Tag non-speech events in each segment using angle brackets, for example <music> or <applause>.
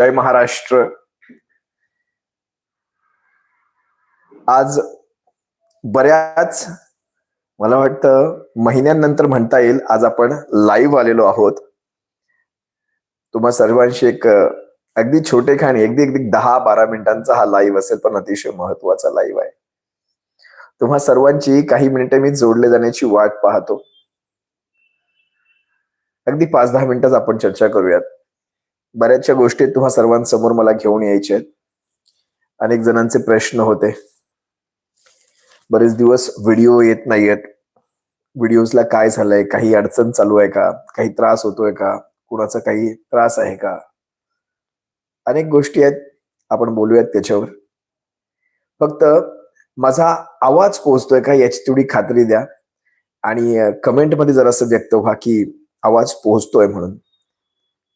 जय महाराष्ट्र. आज बऱ्याच मला वाटतं महिन्यांनंतर म्हणता येईल आज आपण लाईव्ह आलेलो आहोत. तुम्हा सर्वांशी एक अगदी छोटे खाणी अगदी अगदी दहा बारा मिनिटांचा हा लाईव्ह असेल पण अतिशय महत्त्वाचा लाईव्ह आहे. तुम्हा सर्वांची काही मिनिटे मी जोडले जाण्याची वाट पाहतो. अगदी पाच दहा मिनिटच आपण चर्चा करूयात. बऱ्याचशा गोष्टी तुम्हा सर्वांसमोर मला घेऊन यायच्या आहेत. अनेक जणांचे प्रश्न होते. बरेच दिवस व्हिडिओ येत नाहीयेत. व्हिडिओजला काय झालंय काही अडचण चालू आहे का? काही त्रास होतोय का? कुणाचा काही त्रास आहे का? अनेक गोष्टी आहेत आपण बोलूयात त्याच्यावर. फक्त माझा आवाज पोहोचतोय का याची तेवढी खात्री द्या. आणि कमेंटमध्ये जर असं व्यक्त व्हा की आवाज पोहोचतोय म्हणून.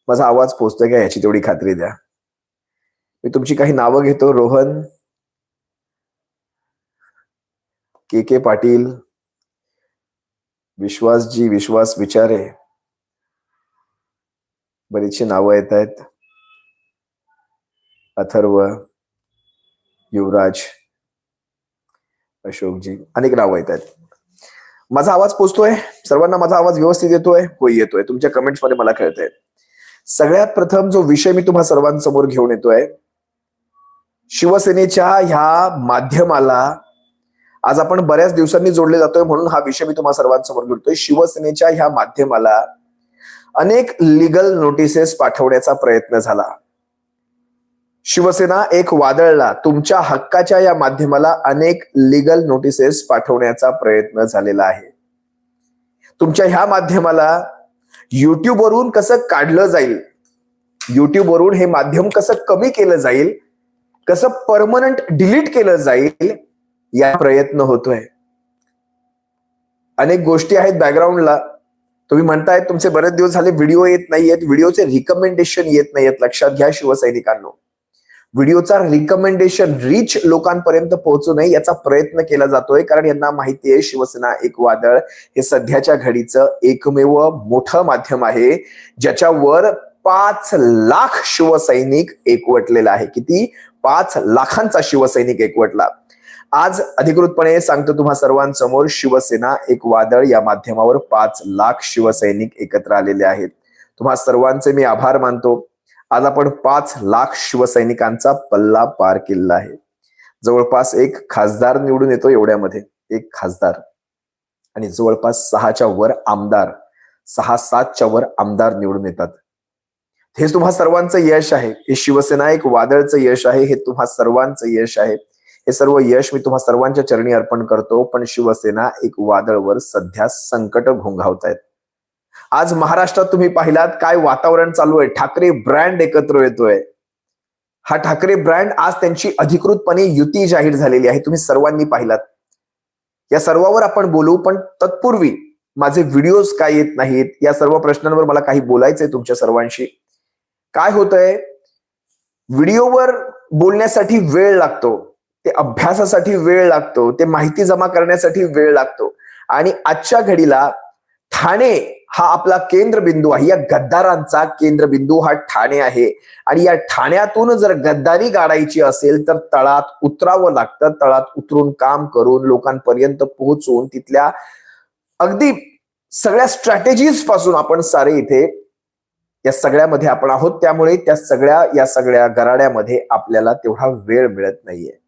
माझा आवाज पोहोचतोय का याची तेवढी खात्री द्या. मी तुमची काही नावं घेतो रोहन के के पाटील विश्वासजी विश्वास विचारे. बरीचशी नावं येत आहेत. अथर्व युवराज अशोकजी अनेक नावं येत आहेत. माझा आवाज पोचतोय? सर्वांना माझा आवाज व्यवस्थित येतोय? होय येतोय. तुमच्या कमेंट्समध्ये मला कळत आहेत सगळ्यात प्रथम जो विषय मी तुम्हा सर्वांसमोर घेऊन येतोय शिवसेनेच्या ह्या माध्यमाला आज आपण बऱ्याच दिवसांनी जोडले जातोय म्हणून हा विषय मी तुम्हा सर्वांसमोर घेतोय शिवसेनेच्या ह्या माध्यमाला अनेक लिगल नोटिसेस पाठवण्याचा प्रयत्न झाला. शिवसेना एक वादळला तुमच्या हक्काच्या या माध्यमाला अनेक लिगल नोटिसेस पाठवण्याचा प्रयत्न झालेला आहे. तुमच्या ह्या माध्यमाला युट्यूबवरून कसं काढलं जाईल? युट्यूबवरून हे माध्यम कसं कमी केलं जाईल? कसं परमनंट डिलीट केलं जाईल? या प्रयत्न होतोय. अनेक गोष्टी आहेत बॅकग्राऊंडला. तुम्ही म्हणताय तुमचे बरेच दिवस झाले व्हिडिओ येत नाहीयेत व्हिडिओचे रिकमेंडेशन येत नाहीयेत. लक्षात घ्या शिवसैनिकांनो. व्हिडिओचा रिकमेंडेशन रिच लोकांपर्यंत पोहोचू नये याचा प्रयत्न केला जातोय. कारण यांना माहिती आहे शिवसेना एक वादळ. हे सध्याच्या घडीचं एकमेव मोठं माध्यम आहे ज्याच्यावर पाच लाख शिवसैनिक एकवटलेला आहे. किती? पाच लाखांचा शिवसैनिक एकवटला. आज अधिकृतपणे सांगतो तुम्हा सर्वांसमोर शिवसेना एक वादळ या माध्यमावर पाच लाख शिवसैनिक एकत्र आलेले आहेत. तुम्हा सर्वांचे मी आभार मानतो. आज आपण पाच लाख शिवसैनिकांचा पल्ला पार केलेला आहे. जवळपास एक खासदार निवडून येतो एवढ्यामध्ये एक खासदार. आणि जवळपास सहाच्या वर आमदार सहा सातच्या वर आमदार निवडून येतात. हे तुम्हा सर्वांचं यश आहे. हे शिवसेना एक वादळचं यश आहे. हे तुम्हा सर्वांचं यश आहे. हे सर्व यश मी तुम्हा सर्वांच्या चरणी अर्पण करतो. पण शिवसेना एक वादळवर सध्या संकट घोंघावतायत. आज महाराष्ट्रात तुम्ही पाहिलात काय वातावरण चालू आहे. ठाकरे ब्रँड एकत्र येतोय. हा ठाकरे ब्रँड आज त्यांची अधिकृतपणे युती जाहीर झालेली आहे. तुम्ही सर्वांनी पाहिलात. या सर्वावर आपण बोलू पण तत्पूर्वी माझे व्हिडिओज काय येत नाहीत या सर्व प्रश्नांवर मला काही बोलायचंय तुमच्या सर्वांशी. काय होतंय? व्हिडिओवर बोलण्यासाठी वेळ लागतो. ते अभ्यासासाठी वेळ लागतो. ते माहिती जमा करण्यासाठी वेळ लागतो. आणि आजच्या घडीला ठाणे हा आपला केंद्रबिंदू आहे. या गद्दारांचा केंद्रबिंदू हा ठाणे आहे. आणि या ठाण्यातून जर गद्दारी गाडायची असेल तर तळात उतरावं लागतं. तळात उतरून काम करून लोकांपर्यंत पोहोचून तिथल्या अगदी सगळ्या स्ट्रॅटेजीजपासून आपण सारे इथे या सगळ्यामध्ये आपण आहोत. त्यामुळे त्या सगळ्या या सगळ्या गराड्यामध्ये आपल्याला तेवढा वेळ मिळत नाहीये.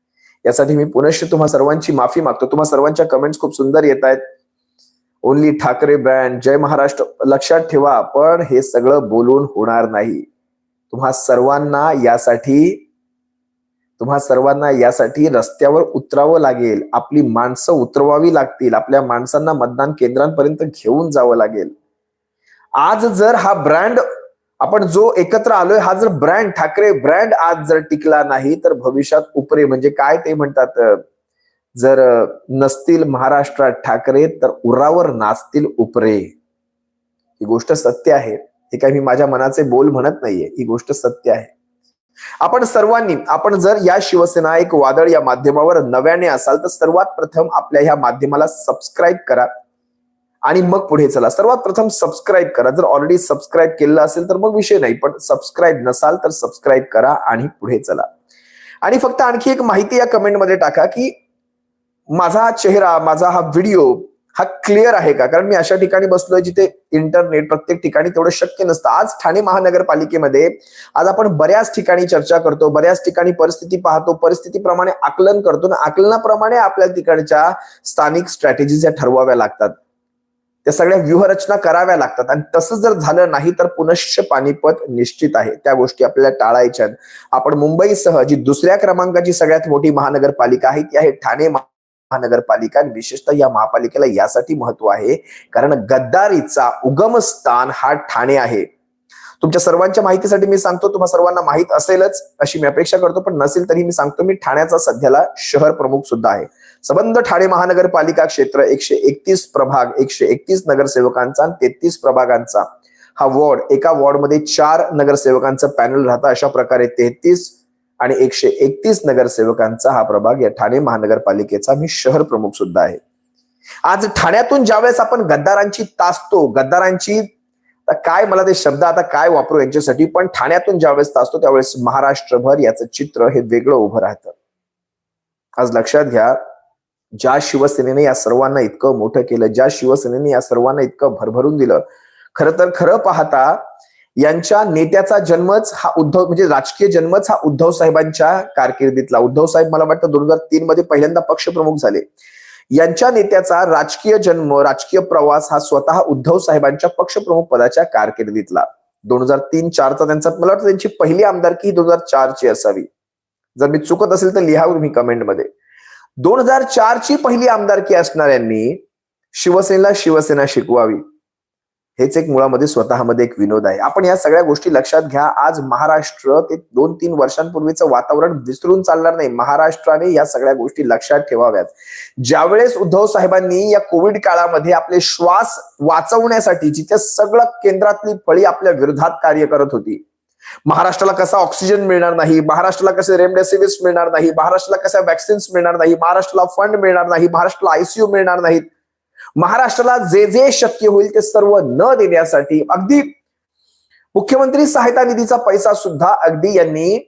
यासाठी मी पुनश्च तुम्हा सर्वांची माफी मागतो. तुम्हा सर्वांच्या कमेंट्स खूप सुंदर येत आहेत. Only Thackeray brand. जय महाराष्ट्र. लक्षात ठेवा पण हे सगळं बोलून होणार नाही. तुम्हा सर्वांना यासाठी तुम्हा सर्वांना यासाठी रस्त्यावर उतरावं लागेल. आपली माणसं उतरवावी लागतील. आपल्या माणसांना मतदान केंद्रांपर्यंत घेऊन जावं लागेल. आज जर हा ब्रँड आपण जो एकत्र आलोय हा जर ब्रँड ठाकरे ब्रँड आज जर टिकला नाही तर भविष्यात उपरे म्हणजे काय ते म्हणतात जर नसतील महाराष्ट्रात ठाकरे तर उरावर नाचतील उपरे. ही गोष्ट सत्य आहे. हे काही मी माझ्या मनाचे बोल म्हणत नाहीये. ही गोष्ट सत्य आहे. आपण सर्वांनी आपण जर या शिवसेना एक वादळ या माध्यमावर नव्याने असाल तर सर्वात प्रथम आपल्या ह्या माध्यमाला सबस्क्राईब करा. आणि मग पुढे चला. सर्वात प्रथम सबस्क्राईब करा. जर ऑलरेडी सबस्क्राईब केलं असेल तर मग विषय नाही. पण सबस्क्राईब नसाल तर सबस्क्राईब करा आणि पुढे चला. आणि फक्त आणखी एक माहिती या कमेंटमध्ये टाका की माझा हा चेहरा माझा हा व्हिडिओ हा क्लिअर आहे का? कारण मी अशा ठिकाणी बसलोय जिथे इंटरनेट प्रत्येक ठिकाणी तेवढं शक्य नसतं. आज ठाणे महानगरपालिकेमध्ये आज आपण बऱ्याच ठिकाणी चर्चा करतो बऱ्याच ठिकाणी परिस्थिती पाहतो परिस्थितीप्रमाणे आकलन करतो आणि आकलनाप्रमाणे आपल्या तिकडच्या स्थानिक स्ट्रॅटेजीज या ठरवाव्या लागतात. त्या सगळ्या व्यूहरचना कराव्या लागतात आणि तसं जर झालं नाही तर पुनश्च पानिपत निश्चित आहे. त्या गोष्टी आपल्याला टाळायच्या आपण मुंबईसह जी दुसऱ्या क्रमांकाची सगळ्यात मोठी महानगरपालिका आहे ती आहे ठाणे महानगरपालिका आणि विशेषतः या महापालिकेला यासाठी महत्त्व आहे. कारण गद्दारीचा उगमस्थान हा ठाणे आहे. तुमच्या सर्वांच्या माहितीसाठी मी सांगतो तुम्हा सर्वांना माहीत असेलच अशी मी अपेक्षा करतो पण नसेल तरी मी सांगतो मी ठाण्याचा सध्याला शहर प्रमुख सुद्धा आहे. संबंध ठाणे महानगरपालिका क्षेत्र एकशे एकतीस प्रभाग एकशे एकतीस नगरसेवकांचा आणि तेहतीस प्रभागांचा. हा वॉर्ड एका वॉर्डमध्ये चार नगरसेवकांचं पॅनल राहतं अशा प्रकारे तेहतीस आणि एकशे एकतीस नगरसेवकांचा हा प्रभाग या ठाणे महानगरपालिकेचा मी शहर प्रमुख सुद्धा आहे. आज ठाण्यातून ज्यावेळेस आपण गद्दारांची तासतो गद्दारांची काय मला ते शब्द आता काय वापरू यांच्यासाठी पण ठाण्यातून ज्यावेळेस तासतो त्यावेळेस महाराष्ट्रभर याचं चित्र हे वेगळं उभं राहतं. आज लक्षात घ्या ज्या शिवसेनेने या सर्वांना इतकं मोठं केलं ज्या शिवसेनेने या सर्वांना इतकं भरभरून दिलं खर तर खरं पाहता यांच्या नेत्याचा जन्मच हा उद्धव म्हणजे राजकीय जन्मच हा उद्धव साहेबांच्या कारकिर्दीतला. उद्धव साहेब मला वाटतं दोन हजार तीन मध्ये पहिल्यांदा पक्षप्रमुख झाले. यांच्या नेत्याचा राजकीय जन्म राजकीय प्रवास हा स्वतः उद्धव साहेबांच्या पक्षप्रमुख पदाच्या कारकिर्दीतला. दोन हजार तीन चारचा त्यांचा मला वाटतं त्यांची पहिली आमदारकी दोन हजार चारची असावी. जर मी चुकत असेल तर लिहा तुम्ही कमेंटमध्ये. दोन हजार चारची पहिली आमदारकी असणाऱ्यांनी शिवसेनेला शिवसेना शिकवावी. हेच एक मुळामध्ये स्वतःमध्ये एक विनोद आहे. आपण या सगळ्या गोष्टी लक्षात घ्या. आज महाराष्ट्र ते दोन तीन वर्षांपूर्वीचं वातावरण विसरून चालणार नाही. महाराष्ट्राने या सगळ्या गोष्टी लक्षात ठेवाव्यात. ज्यावेळेस उद्धव साहेबांनी या कोविड काळामध्ये आपले श्वास वाचवण्यासाठी जिथे सगळं केंद्रातली फळी आपल्या विरोधात कार्य करत होती महाराष्ट्राला कसा ऑक्सिजन मिळणार नाही महाराष्ट्राला कसे रेमडेसिविस मिळणार नाही महाराष्ट्राला कशा वॅक्सिन्स मिळणार नाही महाराष्ट्राला फंड मिळणार नाही महाराष्ट्राला आयसीयू मिळणार नाहीत महाराष्ट्राला जे जे शक्य होईल ते सर्व न देण्यासाठी अगदी मुख्यमंत्री सहायता निधीचा पैसा सुद्धा अगदी यांनी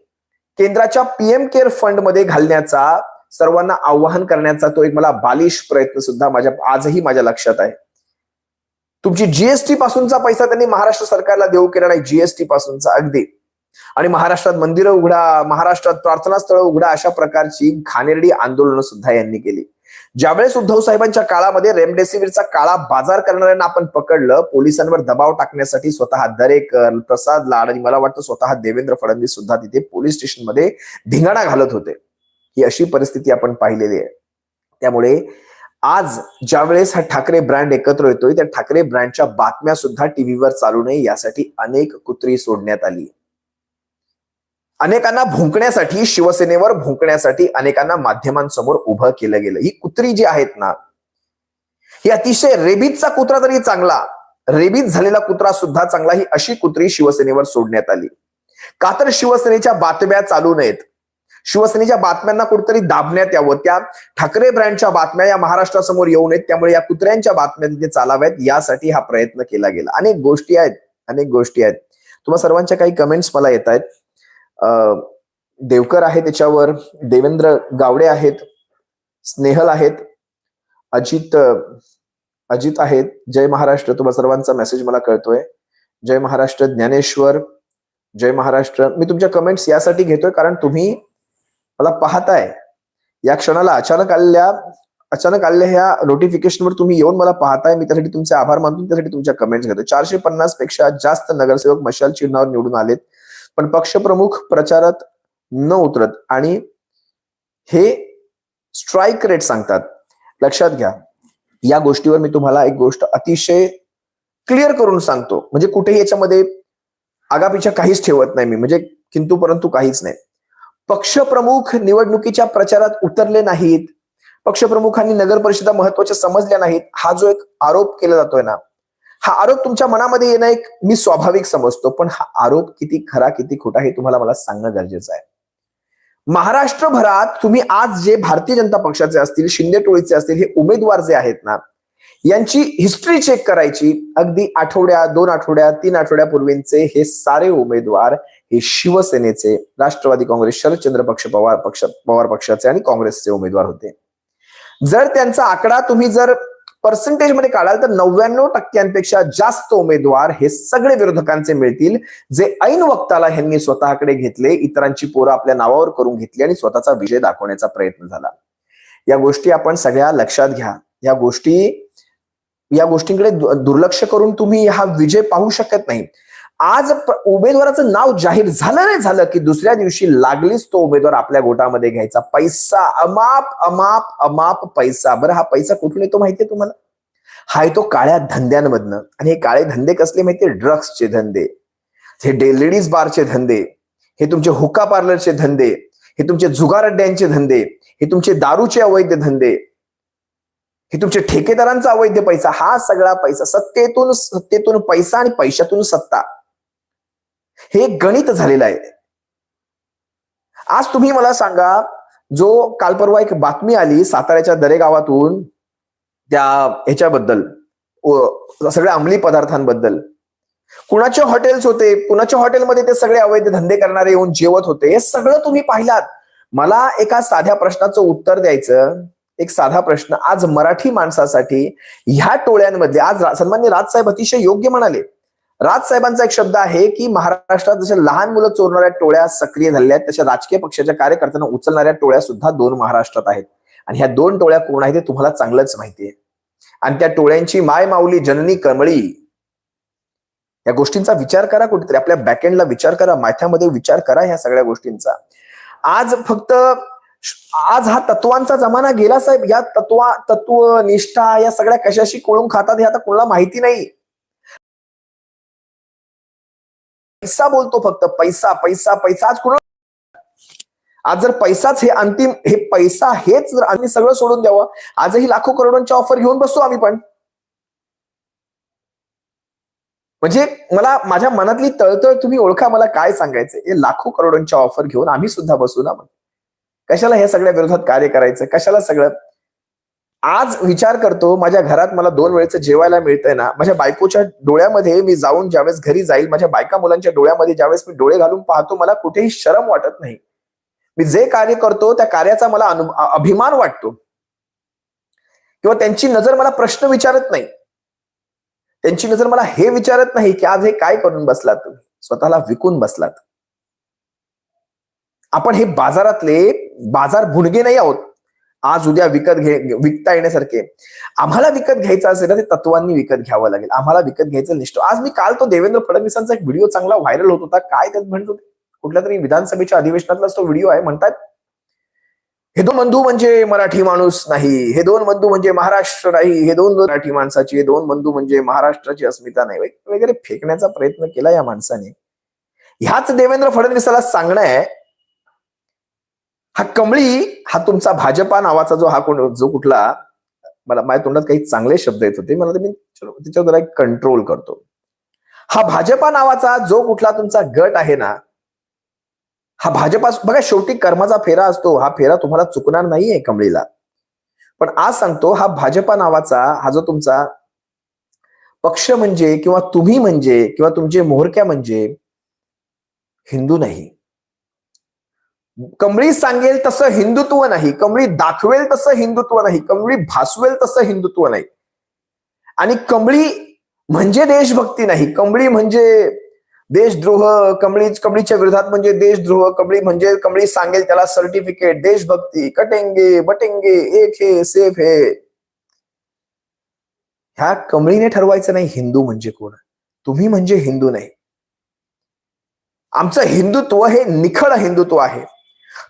केंद्राच्या पीएम केअर फंडमध्ये घालण्याचा सर्वांना आवाहन करण्याचा तो एक मला बालिश प्रयत्न सुद्धा माझ्या आजही माझ्या लक्षात आहे. तुमची जीएसटी पासूनचा पैसा त्यांनी महाराष्ट्र सरकारला देऊ केला नाही जीएसटी पासूनचा अगदी. आणि महाराष्ट्रात मंदिरं उघडा महाराष्ट्रात प्रार्थना स्थळ उघडा अशा प्रकारची घाणेरडी आंदोलनं सुद्धा यांनी केली. ज्यावेळेस उद्धव साहेबांच्या काळामध्ये रेमडेसिवीरचा काळा बाजार करणाऱ्यांना आपण पकडलं पोलिसांवर दबाव टाकण्यासाठी स्वतः दरेकर प्रसाद लाड आणि मला वाटतं स्वतः देवेंद्र फडणवीस सुद्धा तिथे पोलीस स्टेशनमध्ये धिंगाणा घालत होते. ही अशी परिस्थिती आपण पाहिलेली आहे. त्यामुळे आज ज्यावेळेस हा ठाकरे ब्रँड एकत्र येतोय त्या ठाकरे ब्रँडच्या बातम्या सुद्धा टीव्हीवर चालू नये यासाठी अनेक कुत्री सोडण्यात आली अनेकांना भुंकण्यासाठी शिवसेनेवर भुंकण्यासाठी अनेकांना माध्यमांसमोर उभं केलं गेलं. ही कुत्री जी आहेत ना ही अतिशय रेबीजचा कुत्रा तरी चांगला रेबीज झालेला कुत्रा सुद्धा चांगला ही अशी कुत्री शिवसेनेवर सोडण्यात आली. का तर शिवसेनेच्या बातम्या चालू नयेत. शिवसेनेच्या बातम्यांना कुठेतरी दाबण्यात यावं. त्या ठाकरे ब्रँडच्या बातम्या या महाराष्ट्रासमोर येऊ नयेत. त्यामुळे या कुत्र्यांच्या बातम्या तिथे चालाव्यात. यासाठी हा प्रयत्न केला गेला. अनेक गोष्टी आहेत. अनेक गोष्टी आहेत. तुम्हा सर्वांच्या काही कमेंट्स मला येत आहेत देवकर आहे त्याच्यावर देवेंद्र गावडे आहेत स्नेहल आहेत अजित अजित आहेत. जय महाराष्ट्र तुम्हा सर्वांचा मेसेज मला कळतोय. जय महाराष्ट्र ज्ञानेश्वर. जय महाराष्ट्र. मी तुमच्या कमेंट्स यासाठी घेतोय कारण तुम्ही मला पाहताय. या क्षणाला अचानक आलेल्या अचानक आलेल्या ह्या नोटिफिकेशनवर तुम्ही येऊन मला पाहताय. मी त्यासाठी तुमचे आभार मानतो. त्यासाठी तुमच्या कमेंट्स घेतो चारशे पन्नासपेक्षा जास्त नगरसेवक मशाल चिन्हावर निवडून आलेत. पण पक्षप्रमुख प्रचारात न उतरत. आणि हे स्ट्राईक रेट सांगतात. लक्षात घ्या. या गोष्टीवर मी तुम्हाला एक गोष्ट अतिशय क्लिअर करून सांगतो. म्हणजे कुठेही याच्यामध्ये आगापिछा काहीच ठेवत नाही मी. म्हणजे किंतु परंतु काहीच नाही. पक्षप्रमुख निवडणुकीच्या प्रचारात उतरले नाहीत. पक्षप्रमुखांनी नगर परिषदा महत्त्वाच्या समजल्या नाहीत. हा जो एक आरोप केला जातोय ना हा आरोप तुमच्या मनामध्ये येणं एक मी स्वाभाविक समजतो पण हा आरोप किती खरा किती खोटा हे तुम्हाला मला सांगणं गरजेचं आहे. महाराष्ट्रभरात तुम्ही आज जे भारतीय जनता पक्षाचे असतील शिंदे टोळीचे असतील हे उमेदवार जे आहेत ना यांची हिस्ट्री चेक करायची अगदी आठवड्या दोन आठवड्या तीन आठवड्यापूर्वींचे हे सारे उमेदवार हे शिवसेनेचे राष्ट्रवादी काँग्रेस शरदचंद्र पक्ष पवार पक्ष पवार पक्षाचे आणि काँग्रेसचे उमेदवार होते. जर त्यांचा आकडा तुम्ही जर पर्सेंटेजमध्ये काढाल तर नव्याण्णव टक्क्यांपेक्षा जास्त उमेदवार हे सगळे विरोधकांचे मिळतील. जे ऐन वक्ताला ह्यांनी स्वतःकडे घेतले इतरांची पोरं आपल्या नावावर करून घेतली आणि स्वतःचा विजय दाखवण्याचा प्रयत्न झाला. या गोष्टी आपण सगळ्या लक्षात घ्या. या गोष्टी या गोष्टींकडे दुर्लक्ष करून तुम्ही हा विजय पाहू शकत नाही. आज उमेदवाराचं नाव जाहीर झालं नाही झालं की दुसऱ्या दिवशी लागलीच तो उमेदवार आपल्या गोटामध्ये घ्यायचा. पैसा अमाप अमाप अमाप पैसा. बरं हा पैसा कुठून येतो माहितीये तुम्हाला? हा येतो काळ्या धंद्यांमधनं. आणि हे काळे धंदे कसले माहितीये? ड्रग्सचे धंदे. हे डे लेडीज बारचे धंदे. हे तुमचे हुक्का पार्लरचे धंदे. हे तुमचे जुगार अड्ड्यांचे धंदे. हे तुमचे दारूचे अवैध धंदे. हे तुमचे ठेकेदारांचा अवैध पैसा. हा सगळा पैसा सत्तेतून सत्तेतून पैसा आणि पैशातून सत्ता. हे गणित झालेलं आहे. आज तुम्ही मला सांगा जो काल परवा एक बातमी आली साताऱ्याच्या दरेगावातून त्या ह्याच्याबद्दल सगळ्या अंमली पदार्थांबद्दल. कुणाचे हॉटेल्स होते कुणाच्या हॉटेलमध्ये ते सगळे अवैध धंदे करणारे येऊन जेवत होते हे सगळं तुम्ही पाहिलात. मला एका साध्या प्रश्नाचं उत्तर द्यायचं. एक साधा प्रश्न. आज मराठी माणसासाठी ह्या टोळ्यांमधले आज रा- सन्मान्य राजसाहेब अतिशय योग्य म्हणाले. राज साहेबांचा एक शब्द आहे की महाराष्ट्रात जशा लहान मुलं चोरणाऱ्या टोळ्या सक्रिय झालेल्या आहेत तशा राजकीय पक्षाच्या कार्यकर्त्यांना उचलणाऱ्या टोळ्या सुद्धा दोन महाराष्ट्रात आहेत. आणि ह्या दोन टोळ्या कोण आहेत ते तुम्हाला चांगलंच आहे. आणि त्या टोळ्यांची माय माऊली जननी कमळी या गोष्टींचा विचार करा कुठेतरी आपल्या बॅकएंडला विचार करा माथ्यामध्ये विचार करा ह्या सगळ्या गोष्टींचा. आज फक्त आज हा तत्वांचा जमाना गेला साहेब या तत्वा तत्व निष्ठा या सगळ्या कशाशी कोळून खातात हे आता कोणाला माहिती नाही. पैसा बोलतो फक्त पैसा पैसा पैसा. आज कुणाला आज जर पैसाच हे अंतिम हे पैसा हेच जर आम्ही सगळं सोडून द्यावं आजही लाखो करोडांच्या ऑफर घेऊन बसतो आम्ही पण. म्हणजे मला माझ्या मनातली तळतळ तुम्ही ओळखा मला काय सांगायचं हे लाखो करोडांच्या ऑफर घेऊन आम्ही सुद्धा बसू ना मग. कशाला हे सगळ्या विरोधात कार्य करायचं? कशाला सगळं आज विचार करतो माझ्या घरात मला दोन वेळेचं जेवायला मिळतंय ना माझ्या बायकोच्या डोळ्यामध्ये मी जाऊन ज्यावेळेस घरी जाईल माझ्या बायका मुलांच्या डोळ्यामध्ये ज्यावेळेस मी डोळे घालून पाहतो मला कुठेही शरम वाटत नाही. मी जे कार्य करतो त्या कार्याचा मला अनु अभिमान वाटतो. किंवा त्यांची नजर मला प्रश्न विचारत नाही. त्यांची नजर मला हे विचारत नाही की आज हे काय करून बसलात तुम्ही? स्वतःला विकून बसलात. आपण हे बाजारातले बाजार भुणगे नाही आहोत. आज उद्या विकत घे विकता येण्यासारखे. आम्हाला विकत घ्यायचं असेल ना ते तत्वांनी विकत घ्यावं लागेल. आम्हाला विकत घ्यायचं निष्ठ. आज मी काल तो देवेंद्र फडणवीसांचा एक व्हिडिओ चांगला व्हायरल होत होता. काय त्यात म्हणत होते? कुठल्या तरी विधानसभेच्या अधिवेशनातलाच तो व्हिडिओ आहे म्हणतात. हे दोन बंधू म्हणजे मराठी माणूस नाही. हे दोन बंधू म्हणजे महाराष्ट्र नाही. हे दोन मराठी माणसाची हे दोन बंधू म्हणजे महाराष्ट्राची अस्मिता नाही. वगैरे वगैरे फेकण्याचा प्रयत्न केला या माणसाने. ह्याच देवेंद्र फडणवीसाला सांगणं आहे हा कमळी हा तुमचा भाजपा नावाचा जो हा कोण जो कुठला मला माझ्या तोंडात काही चांगले शब्द येत होते मला मी त्याच्यावर जरा कंट्रोल करतो. हा भाजपा नावाचा जो कुठला तुमचा गट आहे ना हा भाजपा बघा शेवटी कर्माचा फेरा असतो हा फेरा तुम्हाला चुकणार नाहीये कमळीला. पण आज सांगतो हा भाजपा नावाचा हा जो तुमचा पक्ष म्हणजे किंवा तुम्ही म्हणजे किंवा तुमचे मोहरक्या म्हणजे हिंदू नाही. कमळी सांगेल तसं हिंदुत्व नाही कमळी दाखवेल तसं हिंदुत्व नाही कमळी भासवेल तसं हिंदुत्व नाही. आणि कमळी म्हणजे देशभक्ती नाही कमळी म्हणजे देशद्रोह कमळी कमळीच्या विरोधात म्हणजे देशद्रोह कमळी म्हणजे कमळी सांगेल त्याला सर्टिफिकेट देशभक्ती कटेंगे बटेंगे एक हे सेफ हे. ह्या कमळीने ठरवायचं नाही हिंदू म्हणजे कोण. तुम्ही म्हणजे हिंदू नाही. आमचं हिंदुत्व हे निखळ हिंदुत्व आहे.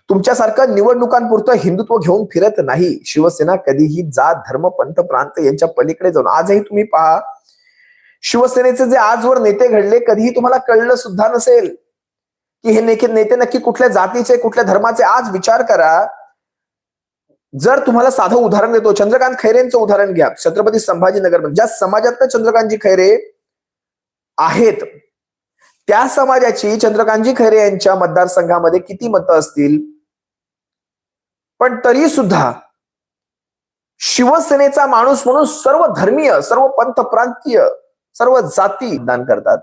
तुमच्यासारखं निवडणुकांपुरतं हिंदुत्व घेऊन फिरत नाही. शिवसेना कधीही जात धर्म पंथ प्रांत यांच्या पलीकडे जाऊन. आजही तुम्ही पहा शिवसेनेचे जे आजवर नेते घडले कधीही तुम्हाला कळलं सुद्धा नसेल की हे नेते नेते नक्की कुठल्या जातीचे कुठल्या धर्माचे. आज विचार करा जर तुम्हाला साधं उदाहरण देतो चंद्रकांत खैरेंचं उदाहरण घ्या. छत्रपती संभाजीनगर ज्या समाजात चंद्रकांतजी खैरे आहेत त्या समाजाची चंद्रकांतजी खैरे यांच्या मतदारसंघामध्ये किती मतं असतील? पण तरी सुद्धा शिवसेनेचा माणूस म्हणून सर्व धर्मीय सर्व पंथ प्रांतीय सर्व जाती दान करतात.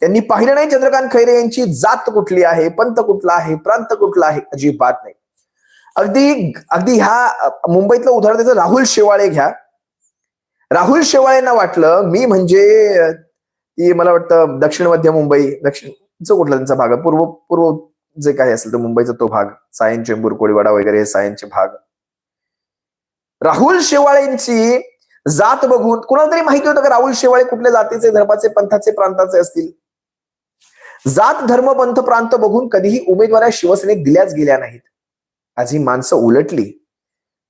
त्यांनी पाहिलं नाही चंद्रकांत खैरे यांची जात कुठली आहे पंथ कुठला आहे प्रांत कुठला आहे अजिबात नाही. अगदी अगदी ह्या मुंबईतलं उदाहरण द्यायचं राहुल शेवाळे घ्या. राहुल शेवाळेंना वाटलं मी म्हणजे ती मला वाटतं दक्षिण मध्य मुंबई दक्षिण कुठला त्यांचा भाग? आहे पूर्व पूर्व जे काही असेल तर मुंबईचा तो भाग सायन चेंबूर कोळीवाडा वगैरे हे सायनचे भाग. राहुल शेवाळेंची जात बघून कुणाला तरी माहिती होतं का राहुल शेवाळे कुठल्या जातीचे धर्माचे पंथाचे प्रांताचे असतील? जात धर्म पंथ प्रांत बघून कधीही उमेदवाऱ्या शिवसेनेत दिल्याच गेल्या नाहीत. आज ही माणसं उलटली.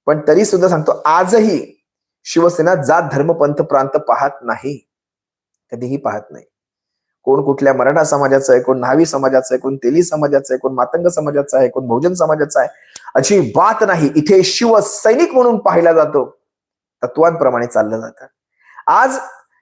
पण तरी सुद्धा सांगतो आजही शिवसेना जात धर्म पंथ प्रांत पाहत नाही. कधीही पाहत नाही. कोण कुठल्या मराठा समाजाचं आहे कोण न्हावी समाजाचं आहे कोण तेली समाजाचं आहे कोण मातंग समाजाचं आहे कोण बहुजन समाजाचं आहे अशी बात नाही. इथे शिवसैनिक म्हणून पाहिला जातो. तत्वांप्रमाणे चाललं जातं. आज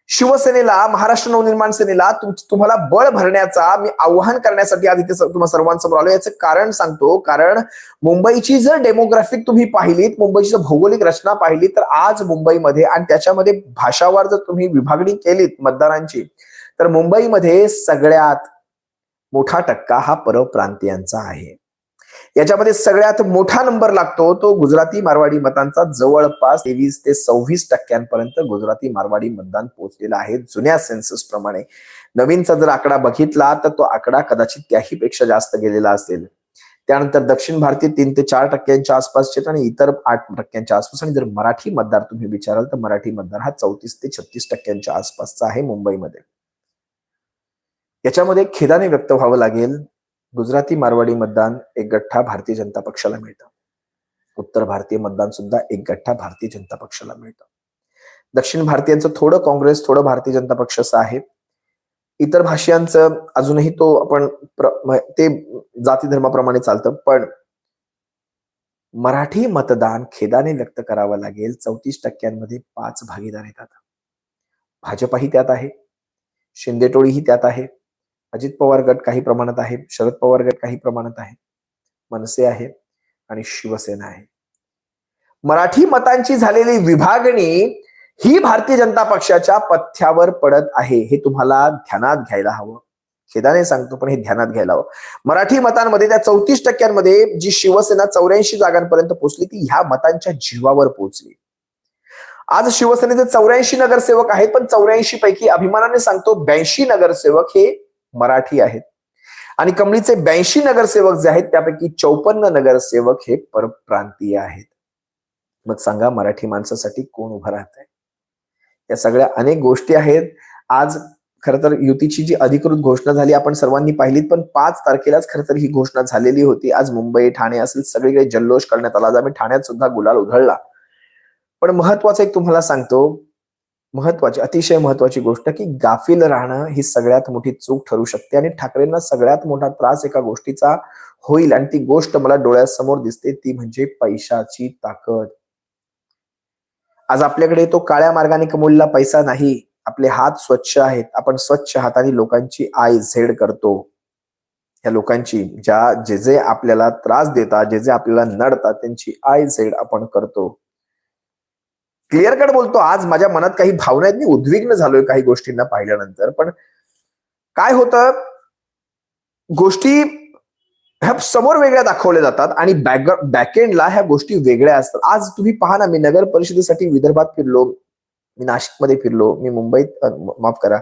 शिवसेनेला महाराष्ट्र नवनिर्माण सेनेला तुम- तुम्हाला बळ भरण्याचा मी आव्हान करण्यासाठी आज इथे तुम्हाला सर्वांसमोर आलो याचं कारण सांगतो. कारण मुंबईची जर डेमोग्राफिक तुम्ही पाहिलीत मुंबईची जर भौगोलिक रचना पाहिली तर आज मुंबईमध्ये आणि त्याच्यामध्ये भाषावार जर तुम्ही विभागणी केलीत मतदारांची तर मुंबईमध्ये सगळ्यात मोठा टक्का हा परप्रांतीयांचा आहे. याच्यामध्ये सगळ्यात मोठा नंबर लागतो तो गुजराती मारवाडी मतांचा. जवळपास तेवीस ते सव्वीस टक्क्यांपर्यंत गुजराती मारवाडी मतदान पोहोचलेलं आहे जुन्या सेन्सस प्रमाणे. नवीनचा जर आकडा बघितला तर तो आकडा कदाचित त्याही पेक्षा जास्त गेलेला असेल. त्यानंतर दक्षिण भारतीय तीन ते चार टक्क्यांच्या आसपासचे आणि इतर आठ टक्क्यांच्या आसपास. आणि जर मराठी मतदार तुम्ही विचाराल तर मराठी मतदार हा चौतीस ते छत्तीस टक्क्यांच्या आसपासचा आहे मुंबईमध्ये. याच्यामध्ये खेदाने व्यक्त व्हावं लागेल. गुजराती मारवाडी मतदान एक गठ्ठा भारतीय जनता पक्षाला मिळतं. उत्तर भारतीय मतदान सुद्धा एक गठ्ठा भारतीय जनता पक्षाला मिळतं. दक्षिण भारतीयांचं थोडं काँग्रेस थोडं भारतीय जनता पक्ष असं आहे. इतर भाषियांचं अजूनही तो आपण प्र- ते जाती धर्माप्रमाणे चालतं. पण मराठी मतदान खेदाने व्यक्त करावं लागेल. चौतीस टक्क्यांमध्ये पाच भागीदार येतात. भाजपाही त्यात आहे. शिंदेटोळीही त्यात आहे. अजित पवार गट काही प्रमाणात आहे शरद पवार गट काही प्रमाणात आहे. मनसे आहे आणि शिवसेना आहे. मराठी मतांची झालेली विभागणी ही भारतीय जनता पक्षाच्या पथ्यावर पडत आहे हे तुम्हाला ध्यानात घ्यायला हवं. खेदाने सांगतो पण हे ध्यानात घ्यायला हवं. मराठी मतांमध्ये त्या चौतीस टक्क्यांमध्ये जी शिवसेना चौऱ्याऐंशी जागांपर्यंत पोहोचली ती ह्या मतांच्या जीवावर पोहोचली. आज शिवसेनेचे चौऱ्याऐंशी नगरसेवक आहेत पण चौऱ्याऐंशी पैकी अभिमानाने सांगतो ब्याऐंशी नगरसेवक हे मराठी आहेत. आणि कमळीचे ब्याऐंशी नगरसेवक जे आहेत त्यापैकी चौपन्न नगरसेवक हे परप्रांतीय आहेत. मग सांगा मराठी माणसासाठी कोण उभं राहत आहे या सगळ्या अनेक गोष्टी आहेत. आज खर तर युतीची जी अधिकृत घोषणा झाली आपण सर्वांनी पाहिलीत पण पाच तारखेलाच खर तर ही घोषणा झालेली होती. आज मुंबई ठाणे असेल सगळीकडे जल्लोष करण्यात आला. आज आम्ही ठाण्यात सुद्धा गुलाल उधळला. पण महत्वाचं एक तुम्हाला सांगतो महत्वाची अतिशय महत्वाची गोष्ट की गाफील राहणं ही सगळ्यात मोठी चूक ठरू शकते आणि ठाकरेंना सगळ्यात मोठा त्रास एका गोष्टीचा होईल आणि ती गोष्ट मला डोळ्यासमोर दिसते ती म्हणजे पैशाची ताकद. आज आपल्याकडे तो काळ्या मार्गाने कमवलेला पैसा नाही आपले हात स्वच्छ आहेत आपण स्वच्छ हाताने लोकांची आय झेड करतो. या लोकांची ज्या जे जे आपल्याला त्रास देतात जे जे आपल्याला नडतात त्यांची आय झेड आपण करतो. क्लिअर कट बोलतो. आज माझ्या मनात काही भावना आहेत. मी उद्विग्न झालोय काही गोष्टींना पाहिल्यानंतर. पण काय होतं? गोष्टी ह्या समोर वेगळ्या दाखवल्या जातात आणि बॅक बॅकेंडला ह्या गोष्टी वेगळ्या असतात. आज तुम्ही पहा ना मी नगर परिषदेसाठी विदर्भात फिरलो. मी नाशिकमध्ये फिरलो. मी मुंबईत माफ करा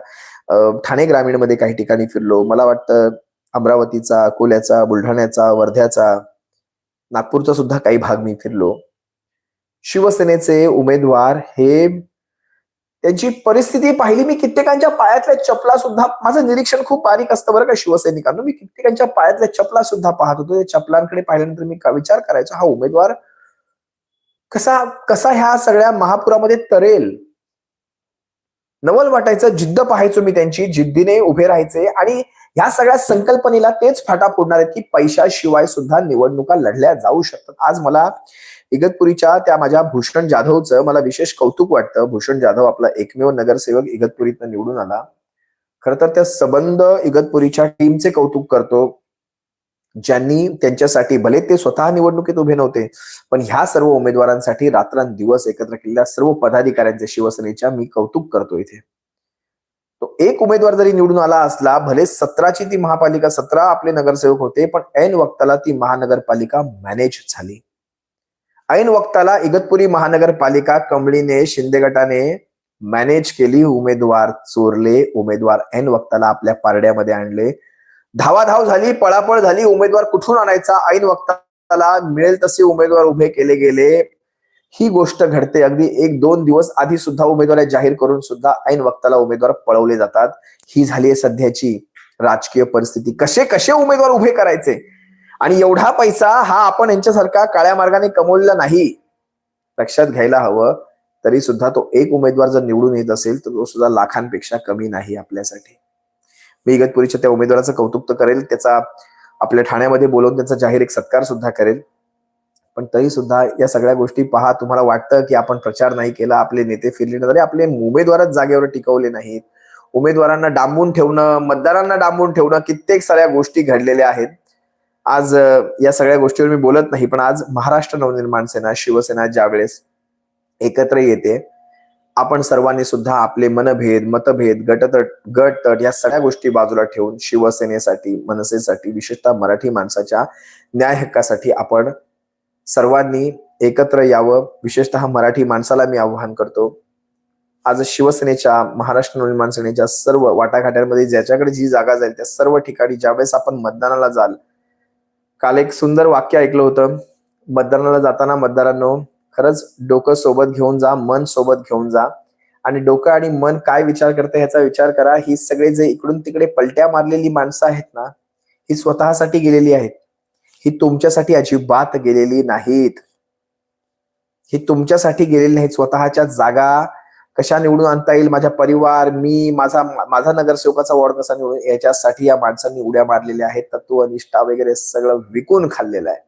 ठाणे ग्रामीणमध्ये काही ठिकाणी फिरलो. मला वाटतं अमरावतीचा अकोल्याचा बुलढाण्याचा वर्ध्याचा नागपूरचा सुद्धा काही भाग मी फिरलो. शिवसेनेचे उमेदवार हे त्यांची परिस्थिती पाहिली मी कित्येकांच्या पायातल्या चपला सुद्धा. माझं निरीक्षण खूप बारीक असतं बरं का शिवसैनिकांना मी कित्येकांच्या पायातल्या चपला सुद्धा पाहत होतो. त्या चपलांकडे पाहिल्यानंतर मी का विचार करायचो हा उमेदवार कसा कसा ह्या सगळ्या महापुरामध्ये तरेल? नवल वाटायचं जिद्द पाहायचो मी त्यांची जिद्दीने उभे राहायचे आणि ह्या सगळ्या संकल्पनेला तेच फाटा फोडणार आहेत की पैशाशिवाय सुद्धा निवडणुका लढल्या जाऊ शकतात. आज मला इगतपुरीच्या त्या माझ्या भूषण जाधवचं मला विशेष कौतुक वाटतं. भूषण जाधव आपला एकमेव नगरसेवक इगतपुरीतनं निवडून आला. खर तर त्या सबंध इगतपुरीच्या टीमचे कौतुक करतो. ज्यांनी त्यांच्यासाठी भले ते स्वतः निवडणुकीत उभे नव्हते पण ह्या सर्व उमेदवारांसाठी रात्रंदिवस एकत्र केलेल्या सर्व पदाधिकाऱ्यांचे शिवसेनेच्या मी कौतुक करतो इथे. तो एक उमेदवार जरी निवडून आला असला भले सतराची ती महापालिका सतरा आपले नगरसेवक होते पण ऐन वक्ताला ती महानगरपालिका मॅनेज झाली. ऐन वक्ताला इगतपुरी महानगरपालिका कमळीने शिंदे गटाने मॅनेज केली उमेदवार चोरले उमेदवार ऐन वक्ताला आपल्या पारड्यामध्ये आणले. धावाधाव झाली पळापळ झाली उमेदवार कुठून आणायचा? ऐन वक्ताला मिळेल तसे उमेदवार उभे केले गेले. ही गोष्ट घडते. अगदी एक दोन दिवस आधी सुद्धा उमेदवार जाहीर करून सुद्धा ऐन वक्ताला उमेदवार पळवले जातात. ही झाली आहे सध्याची राजकीय परिस्थिती. कसे कसे उमेदवार उभे करायचे? आणि एवढा पैसा हा आपण यांच्यासारखा काळ्या मार्गाने कमवलेला नाही. लक्षात घ्यायला हवं. तरी सुद्धा तो एक उमेदवार जर निवडून येत असेल तर तो सुद्धा लाखांपेक्षा कमी नाही आपल्यासाठी. मी इगतपुरीच्या त्या उमेदवाराचं कौतुक तर करेल. त्याचा आपल्या ठाण्यामध्ये बोलवून त्याचा जाहीर एक सत्कार सुद्धा करेल. पण तरी सुद्धा या सगळ्या गोष्टी पहा तुम्हाला वाटतं की आपण प्रचार नाही केला आपले नेते फिरले तरी आपले उमेदवारच जागेवर टिकवले नाहीत. उमेदवारांना डांबून ठेवणं मतदारांना डांबून ठेवणं कित्येक साऱ्या गोष्टी घडलेल्या आहेत. आज या सगळ्या गोष्टीवर मी बोलत नाही पण आज महाराष्ट्र नवनिर्माण सेना शिवसेना ज्यावेळेस एकत्र येते आपण सर्वांनी सुद्धा आपले मनभेद मतभेद गटतट गटतट या सगळ्या गोष्टी बाजूला ठेवून शिवसेनेसाठी मनसेसाठी विशेषतः मराठी माणसाच्या न्याय हक्कासाठी आपण सर्वांनी एकत्र यावं. विशेषतः मराठी माणसाला मी आव्हान करतो. आज शिवसेनेच्या महाराष्ट्र नवनिर्माण सेनेच्या सर्व वाटाघाट्यांमध्ये ज्याच्याकडे जी जागा जाईल त्या सर्व ठिकाणी ज्यावेळेस आपण मतदानाला जाल. काल एक सुंदर वाक्य ऐकलं होतं. मतदानाला जाताना मतदारांनो खरंच डोकं सोबत घेऊन जा मन सोबत घेऊन जा. आणि डोकं आणि मन काय विचार करते ह्याचा विचार करा. ही सगळे जे इकडून तिकडे पलट्या मारलेली माणसं आहेत ना ही स्वतःसाठी गेलेली आहेत. ही तुमच्यासाठी अजिबात गेलेली नाहीत. ही तुमच्यासाठी गेलेली नाहीत. स्वतःच्या जागा कशा निवडून आणता येईल? माझा परिवार मी माझा माझा नगरसेवकाचा वॉर्ड कसा निवडून याच्यासाठी या माणसांनी उड्या मारलेल्या आहेत. तत्व निष्ठा वगैरे सगळं विकून खाल्लेलं आहे.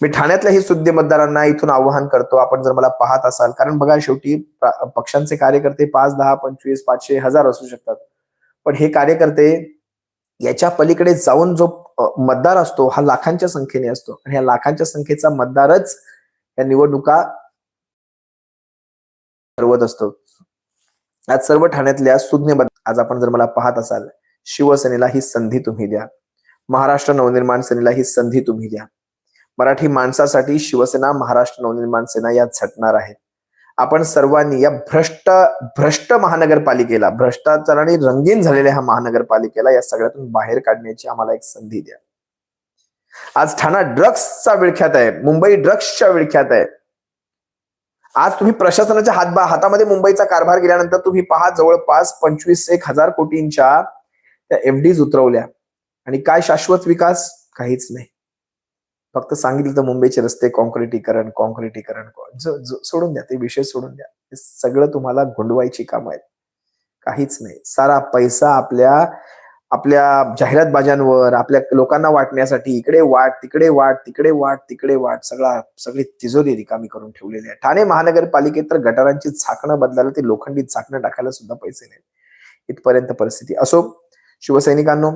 मी ठाण्यातल्याही सुद्धी मतदारांना इथून आवाहन करतो. आपण जर मला पाहत असाल कारण बघा शेवटी पक्षांचे कार्यकर्ते पाच दहा पंचवीस पाचशे हजार असू शकतात. पण हे कार्यकर्ते याच्या पलीकडे जाऊन जो मतदार असतो हा लाखांच्या संख्येने असतो. आणि या लाखांच्या संख्येचा मतदारच या निवडणुका ठरवत असतो. आज सर्व ठाण्यातल्या सुज्ञ आज आपण जर मला पाहत असाल शिवसेनेला ही संधी तुम्ही द्या. महाराष्ट्र नवनिर्माण सेनेला ही संधी तुम्ही द्या. मराठी माणसासाठी शिवसेना महाराष्ट्र नवनिर्माण सेना या झटणार आहेत. आपण सर्वांनी या भ्रष्ट भ्रष्ट महानगरपालिकेला भ्रष्टाचाराने रंगीन झालेल्या ह्या महानगरपालिकेला या सगळ्यातून बाहेर काढण्याची आम्हाला एक संधी द्या. आज ठाणा ड्रग्सचा विळख्यात आहे मुंबई ड्रग्सच्या विळख्यात आहे. आज तुम्ही प्रशासनाच्या हातबा हातामध्ये मुंबईचा कारभार गेल्यानंतर तुम्ही पहा जवळपास पंचवीस एक हजार कोटींच्या त्या एफडीज उतरवल्या. आणि काय शाश्वत विकास? काहीच नाही. फक्त सांगितलं तर मुंबईचे रस्ते कॉन्क्रिटीकरण कॉन्क्रिटीकरण सोडून द्या ते विषय सोडून द्या. हे सगळं तुम्हाला गुंडवायची काम आहेत. काहीच नाही. सारा पैसा आपल्या आपल्या जाहिरातबाजांवर आपल्या लोकांना वाटण्यासाठी इकडे वाट तिकडे वाट तिकडे वाट तिकडे वाट सगळा सगळी तिजोरी रिकामी करून ठेवलेली आहे. ठाणे महानगरपालिकेत तर गटारांची झाकणं बदलायला ते लोखंडी झाकणं टाकायला सुद्धा पैसे नाहीत. इथपर्यंत परिस्थिती असो. शिवसैनिकांनो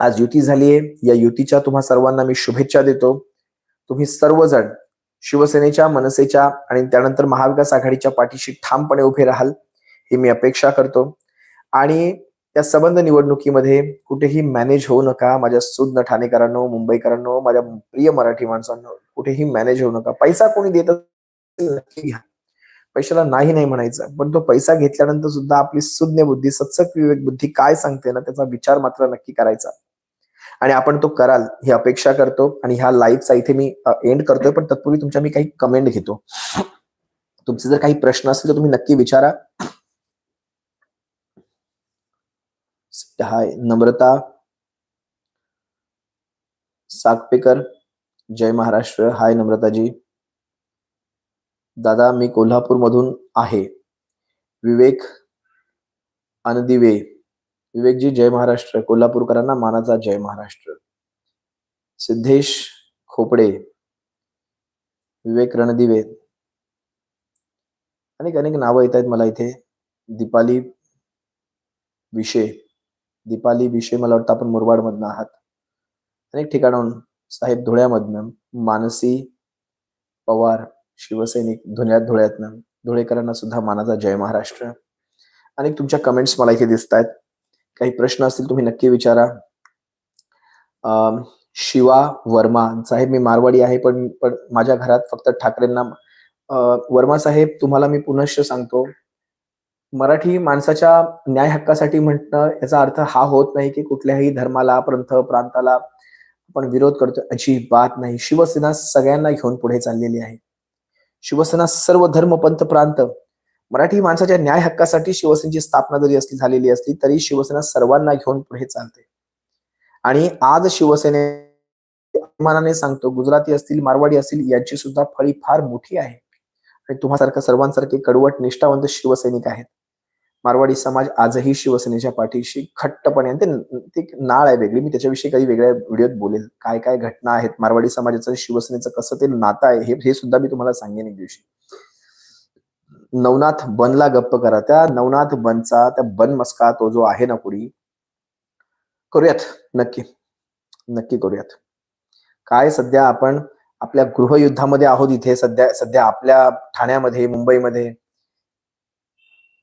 आज युती झालीये. या युतीच्या तुम्हा सर्वांना मी शुभेच्छा देतो. तुम्ही सर्वजण शिवसेनेच्या मनसेच्या आणि त्यानंतर महाविकास आघाडीच्या पाठीशी ठामपणे उभे राहाल ही मी अपेक्षा करतो. आणि त्या संबंध निवडणुकीमध्ये कुठेही मॅनेज होऊ नका माझ्या सुज्ञ ठाणेकरांनो मुंबईकरांनो माझ्या प्रिय मराठी माणसांनो कुठेही मॅनेज होऊ नका. पैसा कोणी देत नक्की घ्या. पैशाला नाही नाही म्हणायचं पण तो पैसा घेतल्यानंतर सुद्धा आपली सुज्ञ बुद्धी सत्सक विवेक बुद्धी काय सांगते ना त्याचा विचार मात्र नक्की करायचा. आणि आपण तो कराल ही अपेक्षा करतो आणि ह्या लाईव्हचा इथे मी एंड करतोय पण तत्पूर्वी तुमच्या मी काही कमेंट घेतो. तुमचे जर काही प्रश्न असतील तर तुम्ही नक्की विचारा. हाय नम्रता. सागपेकर. जय महाराष्ट्र. हाय नम्रताजी. दादा मी कोल्हापूर मधून आहे. विवेक. अनदिवे. विवेकजी जय महाराष्ट्र. कोल्हापूरकरांना मानाचा जय महाराष्ट्र. सिद्धेश खोपडे विवेक रणदिवे. अनेक अनेक नावं येत आहेत मला इथे. दीपाली विषय दीपाली विषय मला वाटतं आपण मुरबाडमधनं आहात. अनेक ठिकाणाहून साहेब धुळ्यामधनं मानसी पवार शिवसैनिक धुळ्यात धुळ्यातनं. धुळेकरांना सुद्धा मानाचा जय महाराष्ट्र. आणि तुमच्या कमेंट्स मला इथे दिसत आहेत काही प्रश्न असतील तुम्ही नक्की विचारा. अं, शिवा वर्मा साहेब मी मारवाडी आहे पण पण माझ्या घरात फक्त ठाकरेंना अं, वर्मा साहेब तुम्हाला मी पुनश्च सांगतो. मराठी माणसाच्या न्याय हक्कासाठी म्हणणं याचा अर्थ हा होत नाही की कुठल्याही धर्माला पंथ प्रांताला आपण विरोध करतो अजिबात नाही. शिवसेना सगळ्यांना घेऊन पुढे चाललेली आहे. शिवसेना सर्व धर्म पंथ प्रांत मराठी माणसाच्या न्याय हक्कासाठी शिवसेनेची स्थापना जरी असली झालेली असली तरी शिवसेना सर्वांना घेऊन पुढे चालते. आणि आज शिवसेने मनाने सांगतो गुजराती असतील मारवाडी असतील यांची सुद्धा फळी फार मोठी आहे. आणि तुम्हासारखं सर्वांसारखे कडवट निष्ठावंत शिवसैनिक आहेत. मारवाडी समाज आजही शिवसेनेच्या पाठीशी खट्टपणे आणि ते नाळ आहे वेगळी. मी त्याच्याविषयी काही वेगळ्या व्हिडिओत बोलेल. काय काय घटना आहेत? मारवाडी समाजाचं शिवसेनेचं कसं ते नातं आहे हे हे सुद्धा मी तुम्हाला सांगेन एक दिवशी. नवनाथ बनला गप्प करा. त्या नवनाथ बनचा त्या बन मस्का तो जो आहे ना कुणी करूयात. नक्की. नक्की करूयात. काय सध्या आपण आपल्या गृहयुद्धामध्ये आहोत इथे सध्या सध्या आपल्या ठाण्यामध्ये मुंबईमध्ये?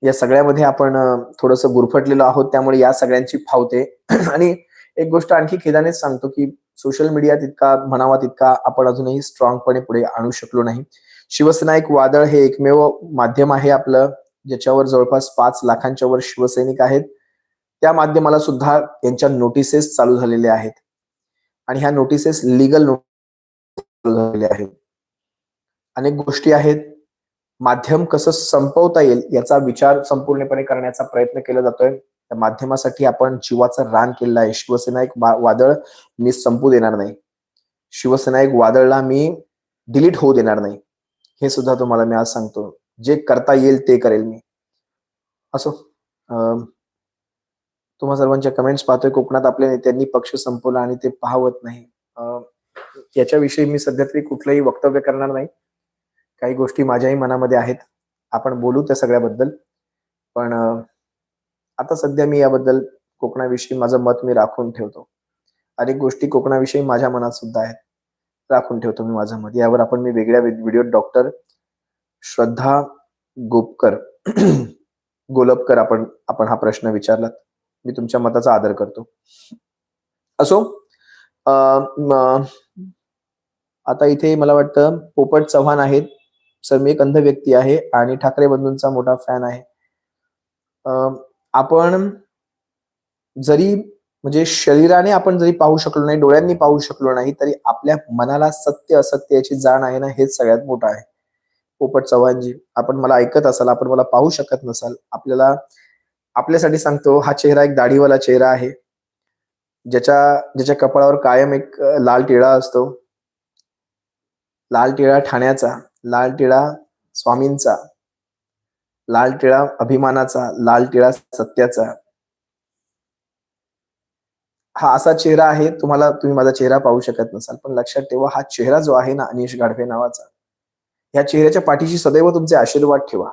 या सगळ्यामध्ये आपण थोडस गुरफटलेलो आहोत त्यामुळे या सगळ्यांची फावते. <clears throat> आणि एक गोष्ट आणखी खेदानेच सांगतो की सोशल मीडिया तितका म्हणावा तितका आपण अजूनही स्ट्रॉंगपणे पुढे आणू शकलो नाही. शिवसेना एक वादळ हे एकमेव माध्यम आहे आपलं ज्याच्यावर जवळपास पाच लाखांच्या वर शिवसैनिक आहेत. त्या माध्यमाला सुद्धा यांच्या नोटिसेस चालू झालेल्या आहेत. आणि ह्या नोटिसेस लिगल चालू झालेल्या आहेत. अनेक गोष्टी आहेत. माध्यम कसं संपवता येईल याचा विचार संपूर्णपणे करण्याचा प्रयत्न केला जातोय. त्या माध्यमासाठी आपण जीवाचं रान केलेलं आहे. शिवसेना एक वादळ मी संपू देणार नाही. शिवसेना एक वादळला मी डिलीट होऊ देणार नाही. हे सुद्धा तुम्हाला मी आज सांगतो. जे करता येईल ते करेल मी. असो तुम्हा सर्वांच्या कमेंट्स पाहतोय. कोकणात आपल्या नेत्यांनी पक्ष संपवला आणि ते पाहवत नाही. याच्याविषयी मी सध्या तरी कुठलंही वक्तव्य करणार नाही. काही गोष्टी माझ्याही मनामध्ये आहेत. आपण बोलू त्या सगळ्याबद्दल. पण आता सध्या मी याबद्दल कोकणाविषयी माझं मत मी राखून ठेवतो. अनेक गोष्टी कोकणाविषयी माझ्या मनात सुद्धा आहेत. राखून ठेवतो मी माझं मत यावर आपण मी वेगळ्या व्हिडिओ डॉक्टर श्रद्धा गोपकर <clears throat> गोलपकर आपण आपण हा प्रश्न विचारलात. मी तुमच्या मताचा आदर करतो. असो आता इथे मला वाटतं पोपट चव्हाण आहेत. सर मी एक अंध व्यक्ती आहे आणि ठाकरे बंधूंचा मोठा फॅन आहे. आपण जरी म्हणजे शरीराने आपण जरी पाहू शकलो नाही डोळ्यांनी पाहू शकलो नाही तरी आपल्या मनाला सत्य असत्य याची जाण आहे ना हेच सगळ्यात मोठं आहे. पोपट चव्हाणजी आपण मला ऐकत असाल आपण मला पाहू शकत नसाल आपल्याला आपल्यासाठी सांगतो हा चेहरा एक दाढीवाला चेहरा आहे. ज्याच्या ज्याच्या कपाळावर कायम एक लाल टिळा असतो. लाल टिळा ठाण्याचा लाल टिळा स्वामींचा लाल टिळा अभिमानाचा लाल टिळा सत्याचा हा असा चेहरा आहे तुम्हाला तुम्ही माझा चेहरा पाहू शकत नसाल पण लक्षात ठेवा हा चेहरा जो आहे ना अनिश गाढवे नावाचा. या चेहऱ्याच्या पाठीशी सदैव तुमचे आशीर्वाद ठेवा.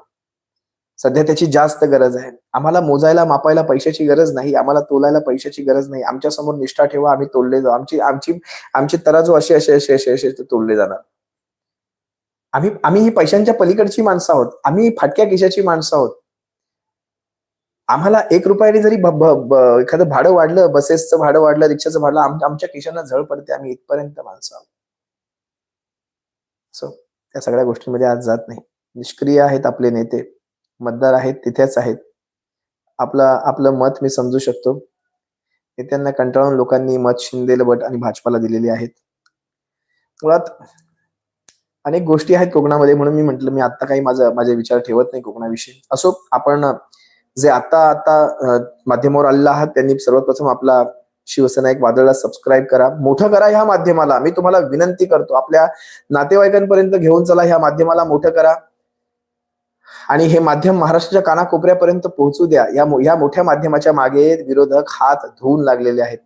सध्या त्याची जास्त गरज आहे. आम्हाला मोजायला मापायला पैशाची गरज नाही आम्हाला तोलायला पैशाची गरज नाही. आमच्यासमोर निष्ठा ठेवा आम्ही तोडले जाऊ. आमची आमची आमची तराजू असे असे असे असे असे तोडले जाणार. आम्ही आम्ही ही पैशांच्या पलीकडची माणसं आहोत. आम्ही फाटक्या खिशाची माणसं आहोत. आम्हाला एक रुपयाने जरी एखादं भाडं वाढलं बसेसचं भाडं वाढलं रिक्षाचं भाडलं आमच्या केशांना झळ पडते आम्ही इथपर्यंत माणसं आहोत. सो त्या सगळ्या गोष्टींमध्ये आज जात नाही. निष्क्रिय आहेत आपले नेते. मतदार आहेत तिथेच आहेत. आपलं आपलं मत मी समजू शकतो. नेत्यांना कंटाळून लोकांनी मत शिंदेल बट आणि भाजपाला दिलेली आहेत. मुळात अनेक गोष्टी आहेत कोकणामध्ये म्हणून मी म्हंटल मी आता काही माझा माझे विचार ठेवत नाही कोकणाविषयी. असो आपण जे आता आता माध्यमावर आलेला आहात त्यांनी सर्वप्रथम आपला शिवसेना एक वादळला सबस्क्राईब करा. मोठं करा ह्या माध्यमाला. मी तुम्हाला विनंती करतो आपल्या नातेवाईकांपर्यंत घेऊन चला ह्या माध्यमाला मोठं करा. आणि हे माध्यम महाराष्ट्राच्या कानाकोपऱ्यापर्यंत पोहोचू द्या. या या मोठ्या माध्यमाच्या मागे विरोधक हात धुवून लागलेले आहेत.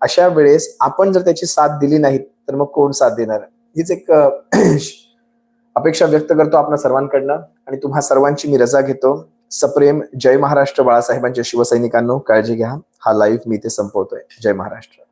अशा वेळेस आपण जर त्याची साथ दिली नाही तर मग कोण साथ देणार? हीच एक <clears throat> अपेक्षा व्यक्त करतो आपल्या सर्वांकडनं. आणि तुम्हा सर्वांची मी रजा घेतो. सप्रेम जय महाराष्ट्र बाळासाहेबांच्या शिवसैनिकांनो काळजी घ्या. हा लाईव्ह मी इथे संपवतोय. जय महाराष्ट्र.